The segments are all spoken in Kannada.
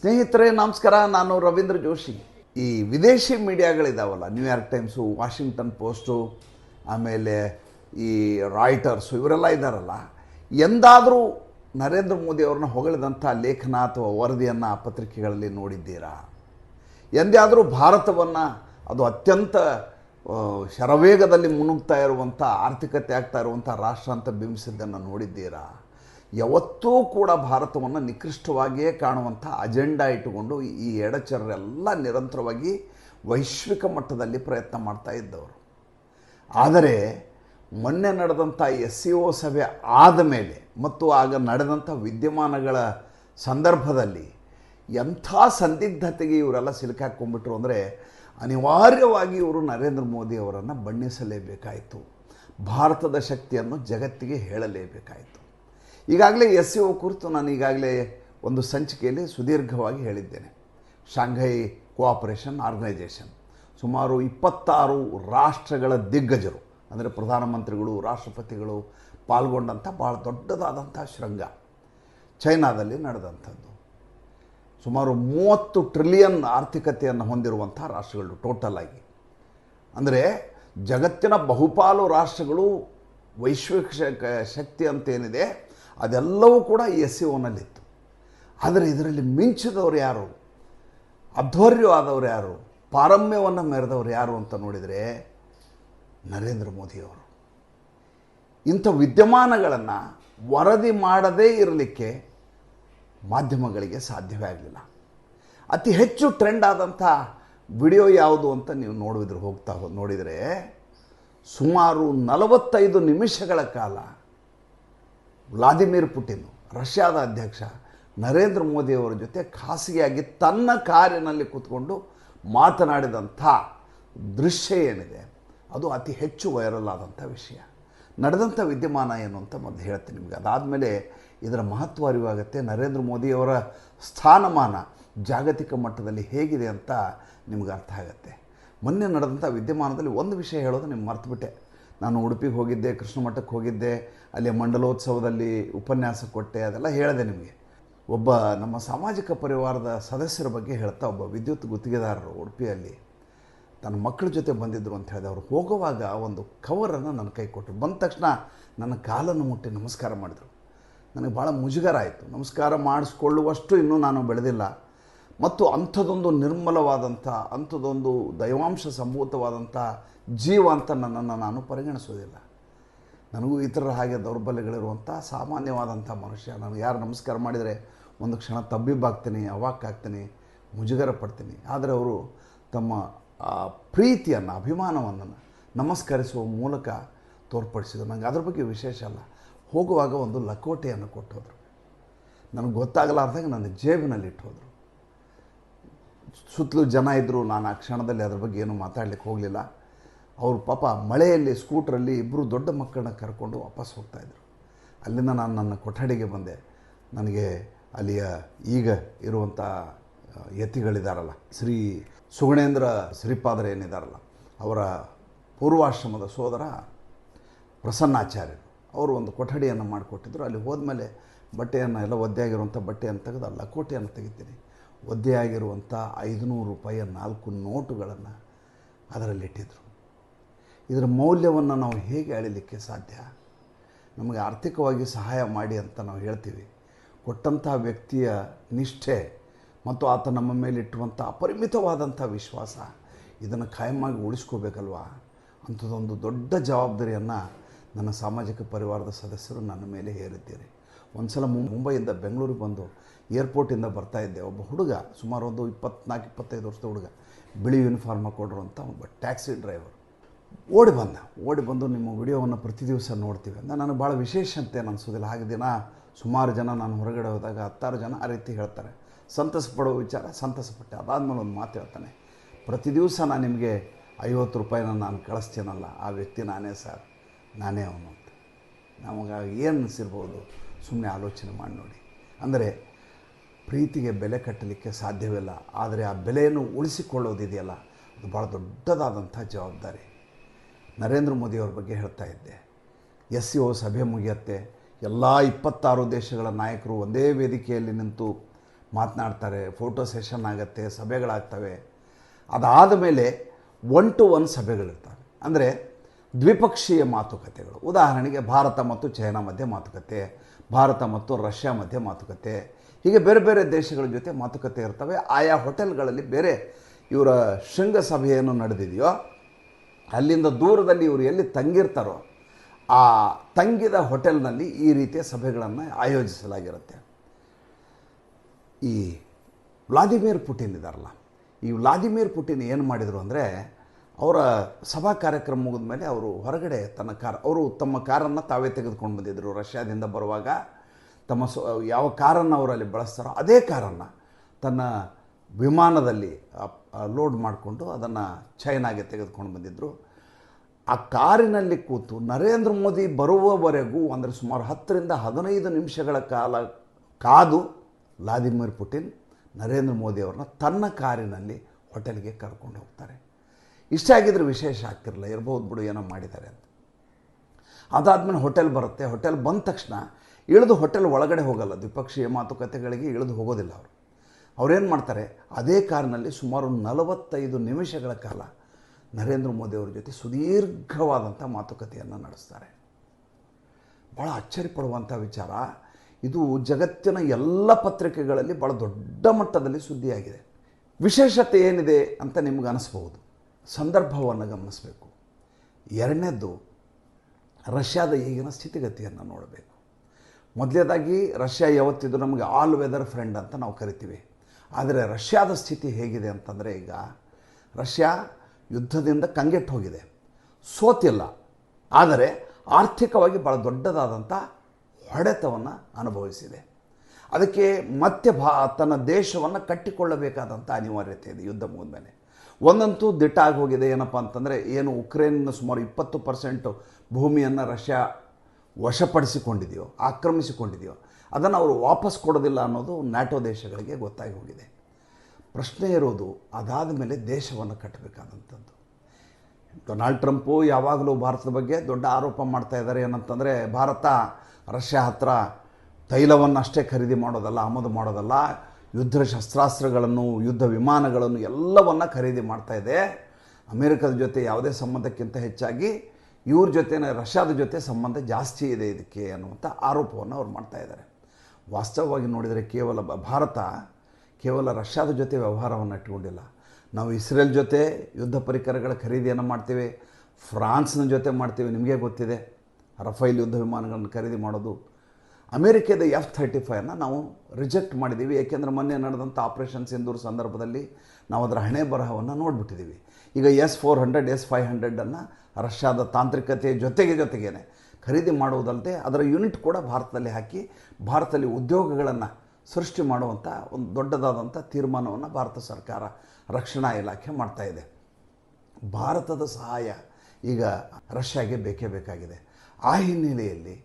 ಸ್ನೇಹಿತರೆ, ನಮಸ್ಕಾರ. ನಾನು ರವೀಂದ್ರ ಜೋಶಿ. ಈ ವಿದೇಶಿ ಮೀಡಿಯಾಗಳಿದಾವಲ್ಲ New York Times Washington Post ಆಮೇಲೆ ಈ ರಾಯ್ಟರ್ಸು ಇವರೆಲ್ಲ ಇದ್ದಾರಲ್ಲ ಎಂದಾದರೂ ನರೇಂದ್ರ ಮೋದಿ ಅವ್ರನ್ನ ಹೊಗಳಿದಂಥ ಲೇಖನ ಅಥವಾ ವರದಿಯನ್ನು ಆ ಪತ್ರಿಕೆಗಳಲ್ಲಿ ನೋಡಿದ್ದೀರಾ? ಎಂದಾದರೂ ಭಾರತವನ್ನು ಅದು ಅತ್ಯಂತ ಶರವೇಗದಲ್ಲಿ ಮುನುಗ್ತಾ ಇರುವಂಥ, ಆರ್ಥಿಕತೆ ಆಗ್ತಾ ಇರುವಂಥ ರಾಷ್ಟ್ರ ಅಂತ ಬಿಂಬಿಸಿದ್ದನ್ನು ನೋಡಿದ್ದೀರಾ? ಯಾವತ್ತೂ ಕೂಡ ಭಾರತವನ್ನು ನಿಕೃಷ್ಟವಾಗಿಯೇ ಕಾಣುವಂಥ ಅಜೆಂಡಾ ಇಟ್ಟುಕೊಂಡು ಈ ಎಡಚರರೆಲ್ಲ ನಿರಂತರವಾಗಿ ವೈಶ್ವಿಕ ಮಟ್ಟದಲ್ಲಿ ಪ್ರಯತ್ನ ಮಾಡ್ತಾ ಇದ್ದವರು. ಆದರೆ ಮೊನ್ನೆ ನಡೆದಂಥ ಎಸ್ ಸಿ ಒ ಸಭೆ ಆದ ಮೇಲೆ ಮತ್ತು ಆಗ ನಡೆದಂಥ ವಿದ್ಯಮಾನಗಳ ಸಂದರ್ಭದಲ್ಲಿ ಎಂಥ ಸಂದಿಗ್ಧತೆಗೆ ಇವರೆಲ್ಲ ಸಿಲುಕಾಕೊಂಡ್ಬಿಟ್ರು ಅಂದರೆ ಅನಿವಾರ್ಯವಾಗಿ ಇವರು ನರೇಂದ್ರ ಮೋದಿ ಅವರನ್ನು ಬಣ್ಣಿಸಲೇಬೇಕಾಯಿತು. ಭಾರತದ ಶಕ್ತಿಯನ್ನು ಜಗತ್ತಿಗೆ ಹೇಳಲೇಬೇಕಾಯಿತು. ಈಗಾಗಲೇ ಎಸ್ ಸಿ ಒ ಕುರಿತು ನಾನು ಈಗಾಗಲೇ ಒಂದು ಸಂಚಿಕೆಯಲ್ಲಿ ಸುದೀರ್ಘವಾಗಿ ಹೇಳಿದ್ದೇನೆ. ಶಾಂಘೈ ಕೋಆಪರೇಷನ್ ಆರ್ಗನೈಜೇಷನ್ ಸುಮಾರು ಇಪ್ಪತ್ತಾರು ರಾಷ್ಟ್ರಗಳ ದಿಗ್ಗಜರು, ಅಂದರೆ ಪ್ರಧಾನಮಂತ್ರಿಗಳು, ರಾಷ್ಟ್ರಪತಿಗಳು ಪಾಲ್ಗೊಂಡಂಥ ಭಾಳ ದೊಡ್ಡದಾದಂಥ ಶೃಂಗ ಚೈನಾದಲ್ಲಿ ನಡೆದಂಥದ್ದು. ಸುಮಾರು ಮೂವತ್ತು ಟ್ರಿಲಿಯನ್ ಆರ್ಥಿಕತೆಯನ್ನು ಹೊಂದಿರುವಂಥ ರಾಷ್ಟ್ರಗಳು ಟೋಟಲ್ ಆಗಿ. ಅಂದರೆ ಜಗತ್ತಿನ ಬಹುಪಾಲು ರಾಷ್ಟ್ರಗಳು ವೈಶ್ವಿಕ ಶಕ್ತಿ ಅಂತೇನಿದೆ ಅದೆಲ್ಲವೂ ಕೂಡ ಎಸ್ ಸಿ ಒನಲ್ಲಿತ್ತು ಆದರೆ ಇದರಲ್ಲಿ ಮಿಂಚಿದವರು ಯಾರು? ಅಧ್ವರ್ಯವಾದವರು ಯಾರು? ಪಾರಮ್ಯವನ್ನು ಮೆರೆದವರು ಯಾರು ಅಂತ ನೋಡಿದರೆ ನರೇಂದ್ರ ಮೋದಿಯವರು. ಇಂಥ ವಿದ್ಯಮಾನಗಳನ್ನು ವರದಿ ಮಾಡದೇ ಇರಲಿಕ್ಕೆ ಮಾಧ್ಯಮಗಳಿಗೆ ಸಾಧ್ಯವೇ ಆಗಲಿಲ್ಲ. ಅತಿ ಹೆಚ್ಚು ಟ್ರೆಂಡ್ ಆದಂಥ ವಿಡಿಯೋ ಯಾವುದು ಅಂತ ನೀವು ನೋಡಿದ್ರೆ ಹೋಗ್ತಾ ನೋಡಿದರೆ ಸುಮಾರು ನಲವತ್ತೈದು ನಿಮಿಷಗಳ ಕಾಲ ವ್ಲಾದಿಮಿರ್ ಪುಟಿನ್, ರಷ್ಯಾದ ಅಧ್ಯಕ್ಷ ನರೇಂದ್ರ ಮೋದಿಯವರ ಜೊತೆ ಖಾಸಗಿಯಾಗಿ ತನ್ನ ಕಾರಿನಲ್ಲಿ ಕೂತ್ಕೊಂಡು ಮಾತನಾಡಿದಂಥ ದೃಶ್ಯ ಏನಿದೆ, ಅದು ಅತಿ ಹೆಚ್ಚು ವೈರಲ್ ಆದಂಥ ವಿಷಯ. ನಡೆದಂಥ ವಿದ್ಯಮಾನ ಏನು ಅಂತ ಮೊದಲು ಹೇಳ್ತೀನಿ ನಿಮಗೆ. ಅದಾದಮೇಲೆ ಇದರ ಮಹತ್ವ ಅರಿವಾಗುತ್ತೆ. ನರೇಂದ್ರ ಮೋದಿಯವರ ಸ್ಥಾನಮಾನ ಜಾಗತಿಕ ಮಟ್ಟದಲ್ಲಿ ಹೇಗಿದೆ ಅಂತ ನಿಮ್ಗೆ ಅರ್ಥ ಆಗುತ್ತೆ. ಮೊನ್ನೆ ನಡೆದಂಥ ವಿದ್ಯಮಾನದಲ್ಲಿ ಒಂದು ವಿಷಯ ಹೇಳೋದು ನಿಮ್ಗೆ ಮರ್ತುಬಿಟ್ಟೆ. ನಾನು ಉಡುಪಿಗೆ ಹೋಗಿದ್ದೆ, ಕೃಷ್ಣ ಮಠಕ್ಕೆ ಹೋಗಿದ್ದೆ, ಅಲ್ಲಿ ಮಂಡಲೋತ್ಸವದಲ್ಲಿ ಉಪನ್ಯಾಸ ಕೊಟ್ಟೆ, ಅದೆಲ್ಲ ಹೇಳಿದೆ ನಿಮಗೆ. ಒಬ್ಬ ನಮ್ಮ ಸಾಮಾಜಿಕ ಪರಿವಾರದ ಸದಸ್ಯರ ಬಗ್ಗೆ ಹೇಳ್ತಾ ಒಬ್ಬ ವಿದ್ಯುತ್ ಗುತ್ತಿಗೆದಾರರು ಉಡುಪಿಯಲ್ಲಿ. ತನ್ನ ಮಕ್ಕಳ ಜೊತೆ ಬಂದಿದ್ದರು ಅಂತ ಹೇಳಿದೆ. ಅವರು ಹೋಗುವಾಗ ಒಂದು ಕವರನ್ನು ನನ್ನ ಕೈ ಕೊಟ್ಟರು. ಬಂದ ತಕ್ಷಣ ನನ್ನ ಕಾಲನ್ನು ಮುಟ್ಟಿ ನಮಸ್ಕಾರ ಮಾಡಿದರು. ನನಗೆ ಭಾಳ ಮುಜುಗರ ಆಯಿತು. ನಮಸ್ಕಾರ ಮಾಡಿಸ್ಕೊಳ್ಳುವಷ್ಟು ಇನ್ನೂ ನಾನು ಬೆಳೆದಿಲ್ಲ. ಮತ್ತು ಅಂಥದ್ದೊಂದು ನಿರ್ಮಲವಾದಂಥ ಅಂಥದ್ದೊಂದು ದೈವಾಂಶ ಸಂಭೂತವಾದಂಥ ಜೀವ ಅಂತ ನನ್ನನ್ನು ನಾನು ಪರಿಗಣಿಸೋದಿಲ್ಲ ನನಗೂ ಇತರರ ಹಾಗೆ ದೌರ್ಬಲ್ಯಗಳಿರುವಂಥ ಸಾಮಾನ್ಯವಾದಂಥ ಮನುಷ್ಯ. ನಾನು ಯಾರು ನಮಸ್ಕಾರ ಮಾಡಿದರೆ ಒಂದು ಕ್ಷಣ ತಬ್ಬಿಬ್ಬಾಗ್ತೀನಿ, ಅವಾಕ್ಕಾಗ್ತೀನಿ ಮುಜುಗರ ಪಡ್ತೀನಿ ಆದರೆ ಅವರು ತಮ್ಮ ಪ್ರೀತಿಯನ್ನು, ಅಭಿಮಾನವನ್ನು ನಮಸ್ಕರಿಸುವ ಮೂಲಕ ತೋರ್ಪಡಿಸಿದರು. ನನಗೆ ಅದ್ರ ಬಗ್ಗೆ ವಿಶೇಷ ಅಲ್ಲ. ಹೋಗುವಾಗ ಒಂದು ಲಕೋಟೆಯನ್ನು ಕೊಟ್ಟೋದ್ರು. ನನಗೆ ಗೊತ್ತಾಗಲಾರ್ದಾಗ ನನ್ನ ಜೇಬಿನಲ್ಲಿ ಇಟ್ಟೋದ್ರು. ಸುತ್ತಲೂ ಜನ ಇದ್ದರು ನಾನು ಆ ಕ್ಷಣದಲ್ಲಿ ಅದ್ರ ಬಗ್ಗೆ ಏನು ಮಾತಾಡಲಿಕ್ಕೆ ಹೋಗಲಿಲ್ಲ. ಅವರು ಪಾಪ ಮಳೆಯಲ್ಲಿ ಸ್ಕೂಟ್ರಲ್ಲಿ ಇಬ್ಬರು ದೊಡ್ಡ ಮಕ್ಕಳನ್ನ ಕರ್ಕೊಂಡು ವಾಪಸ್ ಹೋಗ್ತಾಯಿದ್ರು ಅಲ್ಲಿಂದ ನಾನು ನನ್ನ ಕೊಠಡಿಗೆ ಬಂದೆ. ನನಗೆ ಅಲ್ಲಿಯ ಈಗ ಇರುವಂಥ ಯತಿಗಳಿದಾರಲ್ಲ, ಶ್ರೀ ಸುಗುಣೇಂದ್ರ ಶ್ರೀಪಾದರ ಏನಿದಾರಲ್ಲ, ಅವರ ಪೂರ್ವಾಶ್ರಮದ ಸೋದರ ಪ್ರಸನ್ನಾಚಾರ್ಯರು. ಅವರು ಒಂದು ಕೊಠಡಿಯನ್ನು ಮಾಡಿಕೊಟ್ಟಿದ್ರು. ಅಲ್ಲಿ ಹೋದ್ಮೇಲೆ ಬಟ್ಟೆಯನ್ನು ಎಲ್ಲ ಒದ್ದೆಯಾಗಿರುವಂಥ ಬಟ್ಟೆಯನ್ನು ತೆಗೆದು ಲಕೋಟೆಯನ್ನು ತೆಗಿತೀನಿ. ಒದ್ದೆಯಾಗಿರುವಂಥ ಐದುನೂರು ರೂಪಾಯಿಯ ನಾಲ್ಕು ನೋಟುಗಳನ್ನು ಅದರಲ್ಲಿಟ್ಟಿದ್ರು. ಇದರ ಮೌಲ್ಯವನ್ನು ನಾವು ಹೇಗೆ ಅಳಿಲಿಕ್ಕೆ ಸಾಧ್ಯ? ನಮಗೆ ಆರ್ಥಿಕವಾಗಿ ಸಹಾಯ ಮಾಡಿ ಅಂತ ನಾವು ಹೇಳ್ತೀವಿ. ಕೊಟ್ಟಂತಹ ವ್ಯಕ್ತಿಯ ನಿಷ್ಠೆ ಮತ್ತು ಆತ ನಮ್ಮ ಮೇಲೆ ಇಟ್ಟುವಂಥ ಅಪರಿಮಿತವಾದಂಥ ವಿಶ್ವಾಸ ಇದನ್ನು ಖಾಯಮಾಗಿ ಉಳಿಸ್ಕೋಬೇಕಲ್ವಾ? ಅಂಥದ್ದೊಂದು ದೊಡ್ಡ ಜವಾಬ್ದಾರಿಯನ್ನು ನನ್ನ ಸಾಮಾಜಿಕ ಪರಿವಾರದ ಸದಸ್ಯರು ನನ್ನ ಮೇಲೆ ಹೇರಿದ್ದೀರಿ. ಒಂದು ಸಲ ಮುಂಬೈಯಿಂದ ಬೆಂಗಳೂರಿಗೆ ಬಂದು ಏರ್ಪೋರ್ಟಿಂದ ಬರ್ತಾ ಇದ್ದೆ. ಒಬ್ಬ ಹುಡುಗ, ಸುಮಾರು ಒಂದು ಇಪ್ಪತ್ನಾಲ್ಕು ಇಪ್ಪತ್ತೈದು ವರ್ಷದ ಹುಡುಗ, ಬಿಳಿ ಯೂನಿಫಾರ್ಮ್ ಹಾಕ್ಕೊಂಡಿರುವಂಥ ಒಬ್ಬ ಟ್ಯಾಕ್ಸಿ ಡ್ರೈವರ್ ಓಡಿ ಬಂದ, ಓಡಿ ಬಂದು ನಿಮ್ಮ ವಿಡಿಯೋವನ್ನು ಪ್ರತಿ ದಿವಸ ನೋಡ್ತೀವಿ ಅಂತ. ನನಗೆ ಭಾಳ ವಿಶೇಷ ಅಂತ ಅನಿಸೋದಿಲ್ಲ. ಹಾಗೆ ದಿನ ಸುಮಾರು ಜನ ನಾನು ಹೊರಗಡೆ ಹೋದಾಗ ಹತ್ತಾರು ಜನ ಆ ರೀತಿ ಹೇಳ್ತಾರೆ. ಸಂತಸ ಪಡೋ ವಿಚಾರ, ಸಂತಸಪಟ್ಟೆ. ಅದಾದಮೇಲೆ ಒಂದು ಮಾತು ಹೇಳ್ತಾನೆ. ಪ್ರತಿ ದಿವಸ ನಾನು ನಿಮಗೆ ಐವತ್ತು ರೂಪಾಯಿನ ನಾನು ಕಳಿಸ್ತೀನಲ್ಲ, ಆ ವ್ಯಕ್ತಿ ನಾನೇ ಸರ್, ನಾನೇ ಅವನು ಅಂತ. ನಮಗೆ ಏನು ಅನಿಸಿರ್ಬೋದು? ಸುಮ್ಮನೆ ಆಲೋಚನೆ ಮಾಡಿ ನೋಡಿ. ಅಂದರೆ ಪ್ರೀತಿಗೆ ಬೆಲೆ ಕಟ್ಟಲಿಕ್ಕೆ ಸಾಧ್ಯವಿಲ್ಲ. ಆದರೆ ಆ ಬೆಲೆಯನ್ನು ಉಳಿಸಿಕೊಳ್ಳೋದಿದೆಯಲ್ಲ. ಅದು ಭಾಳ ದೊಡ್ಡದಾದಂಥ ಜವಾಬ್ದಾರಿ. ನರೇಂದ್ರ ಮೋದಿಯವ್ರ ಬಗ್ಗೆ ಹೇಳ್ತಾ ಇದ್ದೆ. ಎಸ್ ಸಿ ಒ ಸಭೆ ಮುಗಿಯತ್ತೆ. ಎಲ್ಲ ಇಪ್ಪತ್ತಾರು ದೇಶಗಳ ನಾಯಕರು ಒಂದೇ ವೇದಿಕೆಯಲ್ಲಿ ನಿಂತು ಮಾತನಾಡ್ತಾರೆ. ಫೋಟೋ ಸೆಷನ್ ಆಗುತ್ತೆ, ಸಭೆಗಳಾಗ್ತವೆ. ಅದಾದ ಮೇಲೆ ಒನ್ ಟು ಒನ್ ಸಭೆಗಳಿರ್ತವೆ. ಅಂದರೆ ದ್ವಿಪಕ್ಷೀಯ ಮಾತುಕತೆಗಳು. ಉದಾಹರಣೆಗೆ ಭಾರತ ಮತ್ತು ಚೈನಾ ಮಧ್ಯೆ ಮಾತುಕತೆ, ಭಾರತ ಮತ್ತು ರಷ್ಯಾ ಮಧ್ಯೆ ಮಾತುಕತೆ, ಹೀಗೆ ಬೇರೆ ಬೇರೆ ದೇಶಗಳ ಜೊತೆ ಮಾತುಕತೆ ಇರ್ತವೆ. ಆಯಾ ಹೋಟೆಲ್ಗಳಲ್ಲಿ ಬೇರೆ ಇವರ ಶೃಂಗಸಭೆ ಏನು ನಡೆದಿದೆಯೋ ಅಲ್ಲಿಂದ ದೂರದಲ್ಲಿ ಇವರು ಎಲ್ಲಿ ತಂಗಿರ್ತಾರೋ ಆ ತಂಗಿದ ಹೋಟೆಲ್ನಲ್ಲಿ ಈ ರೀತಿಯ ಸಭೆಗಳನ್ನು ಆಯೋಜಿಸಲಾಗಿರುತ್ತೆ. ಈ ವ್ಲಾದಿಮಿರ್ ಪುಟಿನ್ ಇದ್ದಾರಲ್ಲ ಈ ವ್ಲಾದಿಮಿರ್ ಪುಟಿನ್ ಏನು ಮಾಡಿದರು ಅಂದರೆ ಅವರ ಸಭಾ ಕಾರ್ಯಕ್ರಮ ಮುಗಿದ ಮೇಲೆ ಅವರು ಹೊರಗಡೆ ತನ್ನ ಕಾರ್, ಅವರು ತಮ್ಮ ಕಾರನ್ನು ತಾವೇ ತೆಗೆದುಕೊಂಡು ಬಂದಿದ್ದರು ರಷ್ಯಾದಿಂದ ಬರುವಾಗ ತಮ್ಮ ಸೊ ಯಾವ ಕಾರನ್ನು ಅವರಲ್ಲಿ ಬಳಸ್ತಾರೋ ಅದೇ ಕಾರನ್ನು ತನ್ನ ವಿಮಾನದಲ್ಲಿ ಲೋಡ್ ಮಾಡಿಕೊಂಡು ಅದನ್ನು ಚೈನಾಗೆ ತೆಗೆದುಕೊಂಡು ಬಂದಿದ್ದರು ಆ ಕಾರಿನಲ್ಲಿ ಕೂತು ನರೇಂದ್ರ ಮೋದಿ ಬರುವವರೆಗೂ ಅಂದರೆ ಸುಮಾರು ಹತ್ತರಿಂದ ಹದಿನೈದು ನಿಮಿಷಗಳ ಕಾಲ ಕಾದು ವ್ಲಾದಿಮಿರ್ ಪುಟಿನ್, ನರೇಂದ್ರ ಮೋದಿ ಅವ್ರನ್ನ ತನ್ನ ಕಾರಿನಲ್ಲಿ ಹೋಟೆಲ್ಗೆ ಕರ್ಕೊಂಡು ಹೋಗ್ತಾರೆ. ಇಷ್ಟ ಆಗಿದ್ರೆ ವಿಶೇಷ ಆಗ್ತಿರಲಿಲ್ಲ, ಇರ್ಬೋದು ಬಿಡು, ಏನೋ ಮಾಡಿದ್ದಾರೆ ಅಂತ. ಅದಾದಮೇಲೆ ಹೋಟೆಲ್ ಬರುತ್ತೆ, ಹೋಟೆಲ್ ಬಂದ ತಕ್ಷಣ ಇಳಿದು ಹೋಟೆಲ್ ಒಳಗಡೆ ಹೋಗಲ್ಲ, ದ್ವಿಪಕ್ಷೀಯ ಮಾತುಕತೆಗಳಿಗೆ ಇಳಿದು ಹೋಗೋದಿಲ್ಲ ಅವರು. ಅವ್ರೇನು ಮಾಡ್ತಾರೆ? ಅದೇ ಕಾರಿನಲ್ಲಿ ಸುಮಾರು ನಲವತ್ತೈದು ನಿಮಿಷಗಳ ಕಾಲ ನರೇಂದ್ರ ಮೋದಿ ಅವ್ರ ಜೊತೆ ಸುದೀರ್ಘವಾದಂಥ ಮಾತುಕತೆಯನ್ನು ನಡೆಸ್ತಾರೆ. ಭಾಳ ಅಚ್ಚರಿಪಡುವಂಥ ವಿಚಾರ. ಇದು ಜಗತ್ತಿನ ಎಲ್ಲ ಪತ್ರಿಕೆಗಳಲ್ಲಿ ಭಾಳ ದೊಡ್ಡ ಮಟ್ಟದಲ್ಲಿ ಸುದ್ದಿಯಾಗಿದೆ. ವಿಶೇಷತೆ ಏನಿದೆ ಅಂತ ನಿಮ್ಗೆ ಅನಿಸ್ಬೋದು ಸಂದರ್ಭವನ್ನು ಗಮನಿಸಬೇಕು. ಎರಡನೇದ್ದು, ರಷ್ಯಾದ ಈಗಿನ ಸ್ಥಿತಿಗತಿಯನ್ನು ನೋಡಬೇಕು. ಮೊದಲನೇದಾಗಿ ರಷ್ಯಾ ಯಾವತ್ತಿದ್ದು ನಮಗೆ ಆಲ್ ವೆದರ್ ಫ್ರೆಂಡ್ ಅಂತ ನಾವು ಕರಿತೀವಿ. ಆದರೆ ರಷ್ಯಾದ ಸ್ಥಿತಿ ಹೇಗಿದೆ ಅಂತಂದರೆ ಈಗ ರಷ್ಯಾ ಯುದ್ಧದಿಂದ ಕಂಗೆಟ್ಟು ಹೋಗಿದೆ. ಸೋತಿಲ್ಲ. ಆದರೆ ಆರ್ಥಿಕವಾಗಿ ಭಾಳ ದೊಡ್ಡದಾದಂಥ ಹೊಡೆತವನ್ನು ಅನುಭವಿಸಿದೆ. ಅದಕ್ಕೆ ಮತ್ತೆ ಭಾ ತನ್ನ ದೇಶವನ್ನು ಕಟ್ಟಿಕೊಳ್ಳಬೇಕಾದಂಥ ಅನಿವಾರ್ಯತೆ ಇದೆ ಯುದ್ಧ ಮುಗಿದ್ಮೇಲೆ. ಒಂದಂತೂ ದಿಟ್ಟ ಹೋಗಿದೆ. ಏನಪ್ಪ ಅಂತಂದರೆ ಏನು ಉಕ್ರೇನ್ನ ಸುಮಾರು ಇಪ್ಪತ್ತು ಪರ್ಸೆಂಟು ಭೂಮಿಯನ್ನು ರಷ್ಯಾ ವಶಪಡಿಸಿಕೊಂಡಿದೆಯೋ, ಆಕ್ರಮಿಸಿಕೊಂಡಿದೆಯೋ ಅದನ್ನು ಅವರು ವಾಪಸ್ ಕೊಡೋದಿಲ್ಲ ಅನ್ನೋದು ನ್ಯಾಟೋ ದೇಶಗಳಿಗೆ ಗೊತ್ತಾಗಿ ಹೋಗಿದೆ. ಪ್ರಶ್ನೆ ಇರೋದು ಅದಾದ ಮೇಲೆ ದೇಶವನ್ನು ಕಟ್ಟಬೇಕಾದಂಥದ್ದು. ಡೊನಾಲ್ಡ್ ಟ್ರಂಪು ಯಾವಾಗಲೂ ಭಾರತದ ಬಗ್ಗೆ ದೊಡ್ಡ ಆರೋಪ ಮಾಡ್ತಾ ಇದ್ದಾರೆ ಏನಂತಂದರೆ, ಭಾರತ ರಷ್ಯಾ ಹತ್ರ ತೈಲವನ್ನು ಅಷ್ಟೇ ಖರೀದಿ ಮಾಡೋದಲ್ಲ, ಆಮದು ಮಾಡೋದಲ್ಲ, ಯುದ್ಧ ಶಸ್ತ್ರಾಸ್ತ್ರಗಳನ್ನು, ಯುದ್ಧ ವಿಮಾನಗಳನ್ನು ಎಲ್ಲವನ್ನು ಖರೀದಿ ಮಾಡ್ತಾ ಇದೆ. ಅಮೇರಿಕದ ಜೊತೆ ಯಾವುದೇ ಸಂಬಂಧಕ್ಕಿಂತ ಹೆಚ್ಚಾಗಿ ಇವ್ರ ಜೊತೆನೇ ರಷ್ಯಾದ ಜೊತೆ ಸಂಬಂಧ ಜಾಸ್ತಿ ಇದೆ ಇದಕ್ಕೆ ಅನ್ನುವಂಥ ಆರೋಪವನ್ನು ಅವ್ರು ಮಾಡ್ತಾ ಇದ್ದಾರೆ. ವಾಸ್ತವವಾಗಿ ನೋಡಿದರೆ ಕೇವಲ ಭಾರತ ಕೇವಲ ರಷ್ಯಾದ ಜೊತೆ ವ್ಯವಹಾರವನ್ನು ಇಟ್ಕೊಂಡಿಲ್ಲ ನಾವು ಇಸ್ರೇಲ್ ಜೊತೆ ಯುದ್ಧ ಪರಿಕರಗಳ ಖರೀದಿಯನ್ನು ಮಾಡ್ತೇವೆ. ಫ್ರಾನ್ಸ್ನ ಜೊತೆ ಮಾಡ್ತೇವೆ. ನಿಮಗೆ ಗೊತ್ತಿದೆ. ರಫೈಲ್ ಯುದ್ಧ ವಿಮಾನಗಳನ್ನು ಖರೀದಿ ಮಾಡೋದು. ಅಮೇರಿಕದ ಎಫ್ ಥರ್ಟಿ ಫೈವ್ನ ನಾವು ರಿಜೆಕ್ಟ್ ಮಾಡಿದ್ದೀವಿ. ಏಕೆಂದರೆ ಮೊನ್ನೆ ನಡೆದಂಥ ಆಪರೇಷನ್ ಸಿಂಧೂರ್ ಸಂದರ್ಭದಲ್ಲಿ ನಾವು ಅದರ ಹಣೆ ಬರಹವನ್ನು ನೋಡಿಬಿಟ್ಟಿದ್ದೀವಿ. ಈಗ S four hundred, S five ಹಂಡ್ರೆಡನ್ನು ರಷ್ಯಾದ ತಾಂತ್ರಿಕತೆಯ ಜೊತೆಗೆ ಜೊತೆಗೇನೆ ಖರೀದಿ ಮಾಡುವುದಲ್ಲದೆ ಅದರ ಯೂನಿಟ್ ಕೂಡ ಭಾರತದಲ್ಲಿ ಹಾಕಿ, ಭಾರತದಲ್ಲಿ ಉದ್ಯೋಗಗಳನ್ನು ಸೃಷ್ಟಿ ಮಾಡುವಂಥ ಒಂದು ದೊಡ್ಡದಾದಂಥ ತೀರ್ಮಾನವನ್ನು ಭಾರತ ಸರ್ಕಾರ ರಕ್ಷಣಾ ಇಲಾಖೆ ಮಾಡ್ತಾ ಇದೆ. ಭಾರತದ ಸಹಾಯ ಈಗ ರಷ್ಯಾಗೆ ಬೇಕೇ ಬೇಕಾಗಿದೆ. ಆ ಹಿನ್ನೆಲೆಯಲ್ಲಿ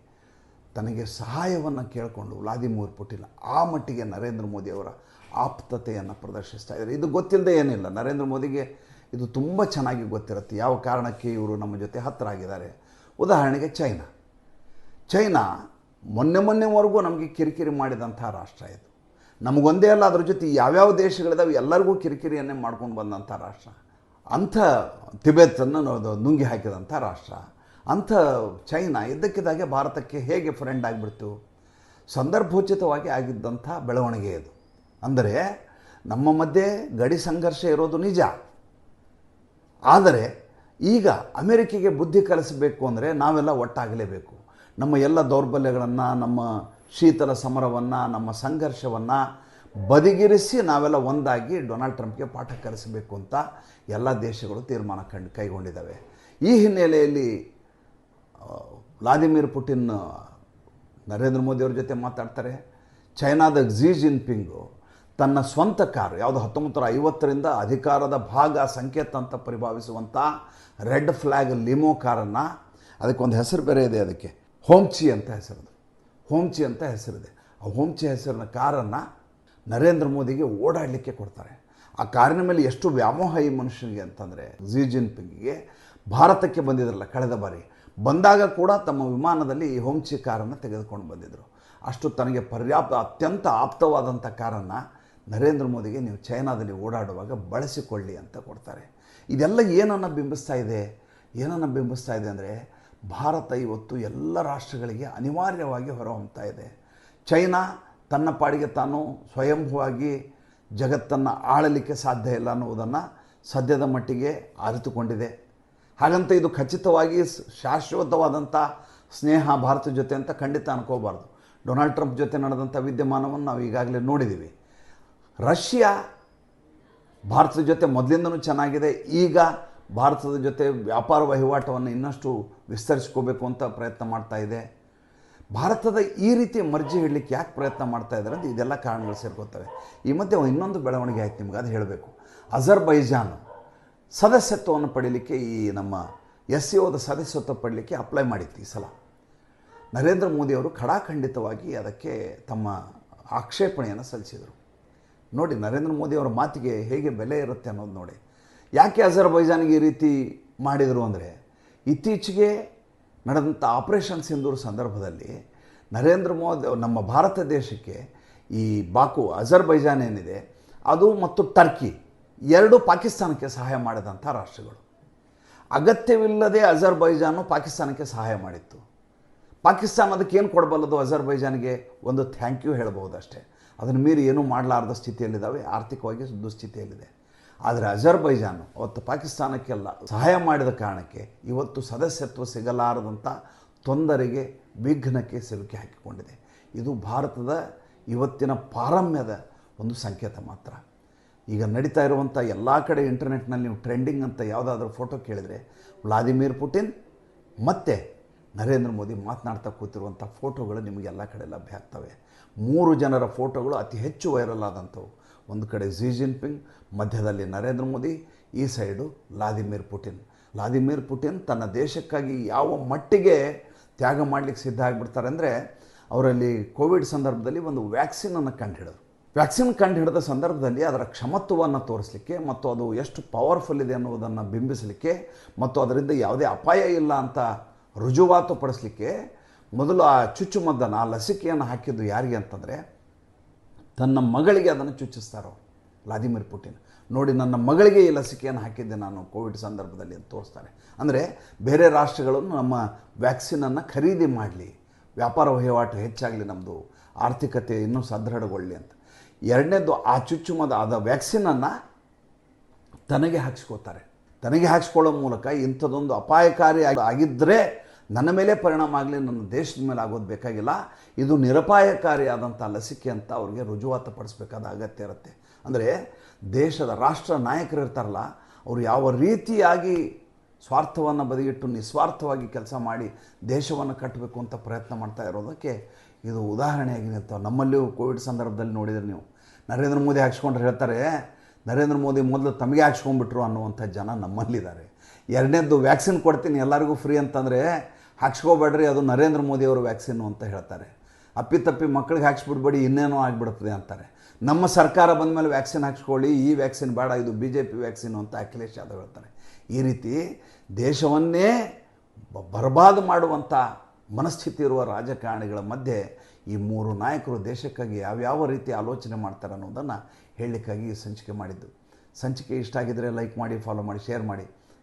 ತನಗೆ ಸಹಾಯವನ್ನು ಕೇಳಿಕೊಂಡು ವ್ಲಾದಿಮಿರ್ ಪುಟಿನ್ ಆ ಮಟ್ಟಿಗೆ ನರೇಂದ್ರ ಮೋದಿ ಅವರ ಆಪ್ತತೆಯನ್ನು ಪ್ರದರ್ಶಿಸ್ತಾ ಇದ್ದಾರೆ. ಇದು ಗೊತ್ತಿಲ್ಲದೆ ಏನಿಲ್ಲ. ನರೇಂದ್ರ ಮೋದಿಗೆ ಇದು ತುಂಬ ಚೆನ್ನಾಗಿ ಗೊತ್ತಿರುತ್ತೆ. ಯಾವ ಕಾರಣಕ್ಕೆ ಇವರು ನಮ್ಮ ಜೊತೆ ಹತ್ತಿರ ಆಗಿದ್ದಾರೆ. ಉದಾಹರಣೆಗೆ ಚೈನಾ. ಚೈನಾ ಮೊನ್ನೆ ಮೊನ್ನೆವರೆಗೂ ನಮಗೆ ಕಿರಿಕಿರಿ ಮಾಡಿದಂಥ ರಾಷ್ಟ್ರ ಇದು. ನಮಗೊಂದೇ ಅಲ್ಲ, ಅದ್ರ ಜೊತೆ ಯಾವ್ಯಾವ ದೇಶಗಳಿದಾವೆ ಎಲ್ಲರಿಗೂ ಕಿರಿಕಿರಿಯನ್ನೇ ಮಾಡ್ಕೊಂಡು ಬಂದಂಥ ರಾಷ್ಟ್ರ. ಅಂಥ ತಿಬೆತನ್ನು ನಾವು ನುಂಗಿ ಹಾಕಿದಂಥ ರಾಷ್ಟ್ರ. ಅಂಥ ಚೈನಾ ಇದ್ದಕ್ಕಿದ್ದಾಗೆ ಭಾರತಕ್ಕೆ ಹೇಗೆ ಫ್ರೆಂಡ್ ಆಗಿಬಿಡ್ತು? ಸಂದರ್ಭೋಚಿತವಾಗಿ ಆಗಿದ್ದಂಥ ಬೆಳವಣಿಗೆ ಇದು. ಅಂದರೆ ನಮ್ಮ ಮಧ್ಯೆ ಗಡಿ ಸಂಘರ್ಷ ಇರೋದು ನಿಜ. ಆದರೆ ಈಗ ಅಮೆರಿಕೆಗೆ ಬುದ್ಧಿ ಕಲಿಸಬೇಕು ಅಂದರೆ ನಾವೆಲ್ಲ ಒಟ್ಟಾಗಲೇಬೇಕು. ನಮ್ಮ ಎಲ್ಲ ದೌರ್ಬಲ್ಯಗಳನ್ನು, ನಮ್ಮ ಶೀತಲ ಸಮರವನ್ನು, ನಮ್ಮ ಸಂಘರ್ಷವನ್ನು ಬದಿಗಿರಿಸಿ ನಾವೆಲ್ಲ ಒಂದಾಗಿ ಡೊನಾಲ್ಡ್ ಟ್ರಂಪ್ಗೆ ಪಾಠ ಕಲಿಸಬೇಕು ಅಂತ ಎಲ್ಲ ದೇಶಗಳು ತೀರ್ಮಾನ ಕಂಡು ಕೈಗೊಂಡಿದ್ದಾವೆ. ಈ ಹಿನ್ನೆಲೆಯಲ್ಲಿ ವ್ಲಾದಿಮಿರ್ ಪುಟಿನ್, ನರೇಂದ್ರ ಮೋದಿಯವ್ರ ಜೊತೆ ಮಾತಾಡ್ತಾರೆ. ಚೈನಾದ ಝಿ ಜಿನ್ಪಿಂಗು ತನ್ನ ಸ್ವಂತ ಕಾರು, ಯಾವುದು ಹತ್ತೊಂಬತ್ತು ಐವತ್ತರಿಂದ ಅಧಿಕಾರದ ಭಾಗ, ಸಂಕೇತ ಅಂತ ಪರಿಭಾವಿಸುವಂಥ ರೆಡ್ ಫ್ಲ್ಯಾಗ್ ಲಿಮೋ ಕಾರನ್ನು, ಅದಕ್ಕೊಂದು ಹೆಸರು ಬೇರೆ ಇದೆ ಅದಕ್ಕೆ. ಹೋಮ್ಚಿ ಅಂತ ಹೆಸರಿದೆ ಹೋಮ್ಚಿ ಅಂತ ಹೆಸರಿದೆ ಆ ಹೋಮ್ಚಿ ಹೆಸರಿನ ಕಾರನ್ನು ನರೇಂದ್ರ ಮೋದಿಗೆ ಓಡಾಡಲಿಕ್ಕೆ ಕೊಡ್ತಾರೆ. ಆ ಕಾರಿನ ಮೇಲೆ ಎಷ್ಟು ವ್ಯಾಮೋಹ ಈ ಮನುಷ್ಯನಿಗೆ ಅಂತಂದರೆ ಝಿ ಜಿನ್ಪಿಂಗ್ಗೆ ಭಾರತಕ್ಕೆ ಬಂದಿದ್ರಲ್ಲ ಕಳೆದ ಬಾರಿ. ಬಂದಾಗ ಕೂಡ ತಮ್ಮ ವಿಮಾನದಲ್ಲಿ ಈ ಹೋಮ್ಚಿ ಕಾರನ್ನು ತೆಗೆದುಕೊಂಡು ಬಂದಿದ್ದರು ಅಷ್ಟು ತನಗೆ ಪರ್ಯಾಪ್ತ, ಅತ್ಯಂತ ಆಪ್ತವಾದಂಥ ಕಾರನ್ನು ನರೇಂದ್ರ ಮೋದಿಗೆ ನೀವು ಚೈನಾದಲ್ಲಿ ಓಡಾಡುವಾಗ ಬಳಸಿಕೊಳ್ಳಿ ಅಂತ ಕೊಡ್ತಾರೆ. ಇದೆಲ್ಲ ಏನನ್ನು ಬಿಂಬಿಸ್ತಾ ಇದೆ? ಏನನ್ನು ಬಿಂಬಿಸ್ತಾ ಇದೆ ಅಂದರೆ ಭಾರತ ಇವತ್ತು ಎಲ್ಲ ರಾಷ್ಟ್ರಗಳಿಗೆ ಅನಿವಾರ್ಯವಾಗಿ ಹೊರಹೊಮ್ತಾ ಇದೆ. ಚೈನಾ ತನ್ನ ಪಾಡಿಗೆ ತಾನು ಸ್ವಯಂಭವಾಗಿ ಜಗತ್ತನ್ನು ಆಳಲಿಕ್ಕೆ ಸಾಧ್ಯ ಇಲ್ಲ ಅನ್ನುವುದನ್ನು ಸದ್ಯದ ಮಟ್ಟಿಗೆ ಅರಿತುಕೊಂಡಿದೆ ಹಾಗಂತ ಇದು ಖಚಿತವಾಗಿ ಶಾಶ್ವತವಾದಂಥ ಸ್ನೇಹ ಭಾರತ ಜೊತೆ ಅಂತ ಖಂಡಿತ ಅನ್ಕೋಬಾರ್ದು. ಡೊನಾಲ್ಡ್ ಟ್ರಂಪ್ ಜೊತೆ ನಡೆದಂಥ ವಿದ್ಯಮಾನವನ್ನು ನಾವು ಈಗಾಗಲೇ ನೋಡಿದ್ದೀವಿ ರಷ್ಯಾ ಭಾರತದ ಜೊತೆ ಮೊದಲಿಂದನೂ ಚೆನ್ನಾಗಿದೆ. ಈಗ ಭಾರತದ ಜೊತೆ ವ್ಯಾಪಾರ ವಹಿವಾಟವನ್ನು ಇನ್ನಷ್ಟು ವಿಸ್ತರಿಸ್ಕೋಬೇಕು ಅಂತ ಪ್ರಯತ್ನ ಮಾಡ್ತಾ ಇದೆ. ಭಾರತದ ಈ ರೀತಿ ಮರ್ಜಿ ಹೇಳಲಿಕ್ಕೆ ಯಾಕೆ ಪ್ರಯತ್ನ ಮಾಡ್ತಾ ಇದ್ದಾರೆ ಅಂತ ಇದೆಲ್ಲ ಕಾರಣಗಳು ಸೇರ್ಕೋತವೆ ಈ ಮಧ್ಯೆ ಇನ್ನೊಂದು ಬೆಳವಣಿಗೆ ಆಯ್ತು ನಿಮ್ಗೆ, ಅದು ಹೇಳಬೇಕು. ಅಜರ್ಬೈಜಾನ್ ಸದಸ್ಯತ್ವವನ್ನು ಪಡೀಲಿಕ್ಕೆ ಈ ನಮ್ಮ ಎಸ್ ಸಿ ಒದ ಸದಸ್ಯತ್ವ ಪಡಲಿಕ್ಕೆ ಅಪ್ಲೈ ಮಾಡಿತ್ತು ಈ ಸಲ. ನರೇಂದ್ರ ಮೋದಿಯವರು ಖಡಾಖಂಡಿತವಾಗಿ ಅದಕ್ಕೆ ತಮ್ಮ ಆಕ್ಷೇಪಣೆಯನ್ನು ಸಲ್ಲಿಸಿದರು. ನೋಡಿ, ನರೇಂದ್ರ ಮೋದಿಯವರ ಮಾತಿಗೆ ಹೇಗೆ ಬೆಲೆ ಇರುತ್ತೆ ಅನ್ನೋದು ನೋಡಿ. ಯಾಕೆ ಅಜರ್ಬೈಜಾನ್ಗೆ ಈ ರೀತಿ ಮಾಡಿದರು ಅಂದರೆ ಇತ್ತೀಚೆಗೆ ನಡೆದಂಥ ಆಪರೇಷನ್ ಸಿಂಧೂರ್ ಸಂದರ್ಭದಲ್ಲಿ ನರೇಂದ್ರ ಮೋದಿ ನಮ್ಮ ಭಾರತ ದೇಶಕ್ಕೆ ಈ ಬಾಕು ಅಜರ್ಬೈಜಾನ್ ಏನಿದೆ, ಅದು ಮತ್ತು ಟರ್ಕಿ ಎರಡೂ ಪಾಕಿಸ್ತಾನಕ್ಕೆ ಸಹಾಯ ಮಾಡಿದಂಥ ರಾಷ್ಟ್ರಗಳು. ಅಗತ್ಯವಿಲ್ಲದೆ ಅಜರ್ಬೈಜಾನು ಪಾಕಿಸ್ತಾನಕ್ಕೆ ಸಹಾಯ ಮಾಡಿತ್ತು. ಪಾಕಿಸ್ತಾನ ಅದಕ್ಕೆ ಏನು ಕೊಡಬಲ್ಲದು ಅಜರ್ಬೈಜಾನ್ಗೆ? ಒಂದು ಥ್ಯಾಂಕ್ ಯು ಹೇಳ್ಬೋದು ಅಷ್ಟೇ. ಅದನ್ನು ಮೀರಿ ಏನೂ ಮಾಡಲಾರದ ಸ್ಥಿತಿಯಲ್ಲಿದ್ದಾವೆ, ಆರ್ಥಿಕವಾಗಿ ದುಸ್ಥಿತಿಯಲ್ಲಿದೆ ಆದರೆ ಅಜರ್ಬೈಜಾನ್ ಅವತ್ತು ಪಾಕಿಸ್ತಾನಕ್ಕೆಲ್ಲ ಸಹಾಯ ಮಾಡಿದ ಕಾರಣಕ್ಕೆ ಇವತ್ತು ಸದಸ್ಯತ್ವ ಸಿಗಲಾರದಂಥ ತೊಂದರೆಗೆ, ವಿಘ್ನಕ್ಕೆ ಸಿಲುಕಿ ಹಾಕಿಕೊಂಡಿದೆ. ಇದು ಭಾರತದ ಇವತ್ತಿನ ಪಾರಮ್ಯದ ಒಂದು ಸಂಕೇತ ಮಾತ್ರ. ಈಗ ನಡೀತಾ ಇರುವಂಥ ಎಲ್ಲ ಕಡೆ ಇಂಟರ್ನೆಟ್ನಲ್ಲಿ ನೀವು ಟ್ರೆಂಡಿಂಗ್ ಅಂತ ಯಾವುದಾದ್ರೂ ಫೋಟೋ ಕೇಳಿದರೆ ವ್ಲಾದಿಮಿರ್ ಪುಟಿನ್ ಮತ್ತು ನರೇಂದ್ರ ಮೋದಿ ಮಾತನಾಡ್ತಾ ಕೂತಿರುವಂಥ ಫೋಟೋಗಳು ನಿಮಗೆ ಎಲ್ಲ ಕಡೆ ಲಭ್ಯ ಆಗ್ತವೆ. ಮೂರು ಜನರ ಫೋಟೋಗಳು ಅತಿ ಹೆಚ್ಚು ವೈರಲ್ ಆದಂಥವು. ಒಂದು ಕಡೆ ಝಿ ಜಿನ್ಪಿಂಗ್ ಮಧ್ಯದಲ್ಲಿ ನರೇಂದ್ರ ಮೋದಿ, ಈ side Vladimir Putin Vladimir Putin ತನ್ನ ದೇಶಕ್ಕಾಗಿ ಯಾವ ಮಟ್ಟಿಗೆ ತ್ಯಾಗ ಮಾಡಲಿಕ್ಕೆ ಸಿದ್ಧ ಆಗಿಬಿಡ್ತಾರೆ ಅಂದರೆ ಅವರಲ್ಲಿ ಕೋವಿಡ್ ಸಂದರ್ಭದಲ್ಲಿ ಒಂದು ವ್ಯಾಕ್ಸಿನನ್ನು ಕಂಡುಹಿಡಿದ್ರು. ವ್ಯಾಕ್ಸಿನ್ ಕಂಡುಹಿಡಿದ ಸಂದರ್ಭದಲ್ಲಿ ಅದರ ಕ್ಷಮತ್ವವನ್ನು ತೋರಿಸಲಿಕ್ಕೆ ಮತ್ತು ಅದು ಎಷ್ಟು ಪವರ್ಫುಲ್ ಇದೆ ಅನ್ನುವುದನ್ನು ಬಿಂಬಿಸಲಿಕ್ಕೆ ಮತ್ತು ಅದರಿಂದ ಯಾವುದೇ ಅಪಾಯ ಇಲ್ಲ ಅಂತ ರುಜುವಾತು ಪಡಿಸಲಿಕ್ಕೆ ಮೊದಲು ಆ ಚುಚ್ಚುಮದ್ದನ್ನು ಆ ಲಸಿಕೆಯನ್ನು ಹಾಕಿದ್ದು ಯಾರಿಗೆ ಅಂತಂದರೆ ತನ್ನ ಮಗಳಿಗೆ ಅದನ್ನು ಚುಚ್ಚಿಸ್ತಾರೋ ವ್ಲಾದಿಮಿರ್ ಪುಟಿನ್. ನೋಡಿ, ನನ್ನ ಮಗಳಿಗೆ ಈ ಲಸಿಕೆಯನ್ನು ಹಾಕಿದ್ದೆ ನಾನು ಕೋವಿಡ್ ಸಂದರ್ಭದಲ್ಲಿ ಅಂತ ತೋರಿಸ್ತಾರೆ. ಅಂದರೆ ಬೇರೆ ರಾಷ್ಟ್ರಗಳು ನಮ್ಮ ವ್ಯಾಕ್ಸಿನನ್ನು ಖರೀದಿ ಮಾಡಲಿ, ವ್ಯಾಪಾರ ವಹಿವಾಟು ಹೆಚ್ಚಾಗಲಿ ನಮ್ಮದು ಆರ್ಥಿಕತೆ ಇನ್ನೂ ಸದೃಢಗೊಳ್ಳಿ ಅಂತ. ಎರಡನೇದು ಆ ಚುಚ್ಚುಮದ, ಆದ ವ್ಯಾಕ್ಸಿನನ್ನು ತನಗೆ ಹಾಕ್ಸ್ಕೋತಾರೆ. ತನಗೆ ಹಾಕ್ಸ್ಕೊಳ್ಳೋ ಮೂಲಕ ಇಂಥದ್ದೊಂದು ಅಪಾಯಕಾರಿ ಆಗಿ- ಆಗಿದ್ದರೆ ನನ್ನ ಮೇಲೆ ಪರಿಣಾಮ ಆಗಲಿ, ನನ್ನ ದೇಶದ ಮೇಲೆ ಆಗೋದು ಬೇಕಾಗಿಲ್ಲ. ಇದು ನಿರಪಾಯಕಾರಿಯಾದಂಥ ಲಸಿಕೆ ಅಂತ ಅವ್ರಿಗೆ ರುಜುವಾತು ಪಡಿಸ್ಬೇಕಾದ ಅಗತ್ಯ ಇರುತ್ತೆ. ಅಂದರೆ ದೇಶದ ರಾಷ್ಟ್ರ ನಾಯಕರು ಇರ್ತಾರಲ್ಲ, ಅವರು ಯಾವ ರೀತಿಯಾಗಿ ಸ್ವಾರ್ಥವನ್ನು ಬದಿಗಿಟ್ಟು ನಿಸ್ವಾರ್ಥವಾಗಿ ಕೆಲಸ ಮಾಡಿ ದೇಶವನ್ನು ಕಟ್ಟಬೇಕು ಅಂತ ಪ್ರಯತ್ನ ಮಾಡ್ತಾ ಇರೋದಕ್ಕೆ ಇದು ಉದಾಹರಣೆಯಾಗಿ ನಿಲ್ತಾವೆ ನಮ್ಮಲ್ಲಿಯೂ ಕೋವಿಡ್ ಸಂದರ್ಭದಲ್ಲಿ ನೋಡಿದರೆ ನೀವು. ನರೇಂದ್ರ ಮೋದಿ ಹಾಕ್ಸ್ಕೊಂಡ್ರೆ ಹೇಳ್ತಾರೆ, ನರೇಂದ್ರ ಮೋದಿ ಮೊದಲು ತಮಗೆ ಹಾಕ್ಸ್ಕೊಂಡ್ಬಿಟ್ರು ಅನ್ನುವಂಥ ಜನ ನಮ್ಮಲ್ಲಿದ್ದಾರೆ. ಎರಡನೇದ್ದು ವ್ಯಾಕ್ಸಿನ್ ಕೊಡ್ತೀನಿ ಎಲ್ಲರಿಗೂ ಫ್ರೀ ಅಂತಂದರೆ ಹಾಕ್ಸ್ಕೋಬೇಡ್ರಿ, ಅದು ನರೇಂದ್ರ ಮೋದಿಯವರು ವ್ಯಾಕ್ಸಿನ್ನು ಅಂತ ಹೇಳ್ತಾರೆ. ಅಪ್ಪಿತಪ್ಪಿ ಮಕ್ಕಳಿಗೆ ಹಾಕ್ಸ್ಬಿಡ್ಬೇಡಿ, ಇನ್ನೇನೋ ಆಗಿಬಿಡ್ತದೆ ಅಂತಾರೆ. ನಮ್ಮ ಸರ್ಕಾರ ಬಂದ ಮೇಲೆ ವ್ಯಾಕ್ಸಿನ್ ಹಾಕ್ಸ್ಕೊಳ್ಳಿ, ಈ ವ್ಯಾಕ್ಸಿನ್ ಬೇಡ, ಇದು ಬಿ ಜೆ ಪಿ ವ್ಯಾಕ್ಸಿನ್ ಅಂತ ಅಖಿಲೇಶ್ ಯಾದವ್ ಹೇಳ್ತಾರೆ. ಈ ರೀತಿ ದೇಶವನ್ನೇ ಬರ್ಬಾದ್ ಮಾಡುವಂಥ ಮನಸ್ಥಿತಿ ಇರುವ ರಾಜಕಾರಣಿಗಳ ಮಧ್ಯೆ ಈ ಮೂರು ನಾಯಕರು ದೇಶಕ್ಕಾಗಿ ಯಾವ್ಯಾವ ರೀತಿ ಆಲೋಚನೆ ಮಾಡ್ತಾರೆ ಅನ್ನೋದನ್ನು ಹೇಳಲಿಕ್ಕಾಗಿ ಸಂಚಿಕೆ ಮಾಡಿದ್ದು. ಸಂಚಿಕೆ ಇಷ್ಟ ಆಗಿದ್ದರೆ ಲೈಕ್ ಮಾಡಿ ಫಾಲೋ ಮಾಡಿ ಶೇರ್ ಮಾಡಿ.